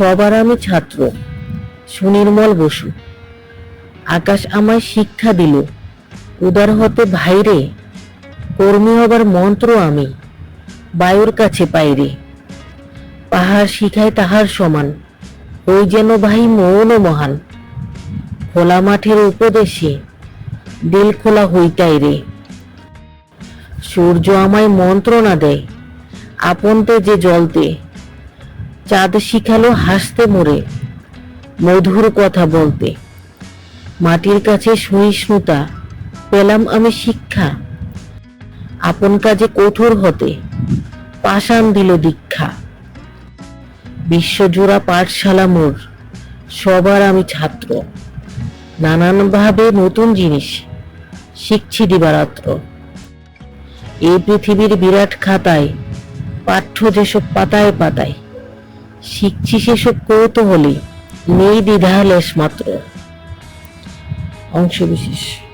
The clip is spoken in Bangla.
সবার আমি ছাত্র। সুনির্মল বসু। আকাশ আমায় শিক্ষা দিল, উদার হতে ভাইরে, কর্মী হবার মন্ত্র আমি, বায়ুর কাছে পাইরে। পাহাড় শিখায় তাহার সমান, ওই যেন ভাই মৌন মহান। খোলা মাঠের উপদেশে, দিল খোলা হইতাই রে। সূর্য আমায় মন্ত্রণা দেয় আপনতে যে জলতে চাঁদ শিখালো হাসতে মোরে মধুর কথা বলতে। মাটির কাছে সহিষ্ণুতা, পেলাম আমি শিক্ষা। আপন কাজে কঠোর হতে, পাষাণ দিল দীক্ষা। বিশ্বজোড়া পাঠশালা মোর, সবার আমি ছাত্র। নানানভাবে নতুন জিনিস শিখছি দিবারাত্র। এই পৃথিবীর বিরাট খাতায়, পাঠ্য যেসব পাতায় পাতায় শিখছি সেসব কৌতূহলী নেই দ্বিধা লেশ মাত্র। অংশবিশেষ।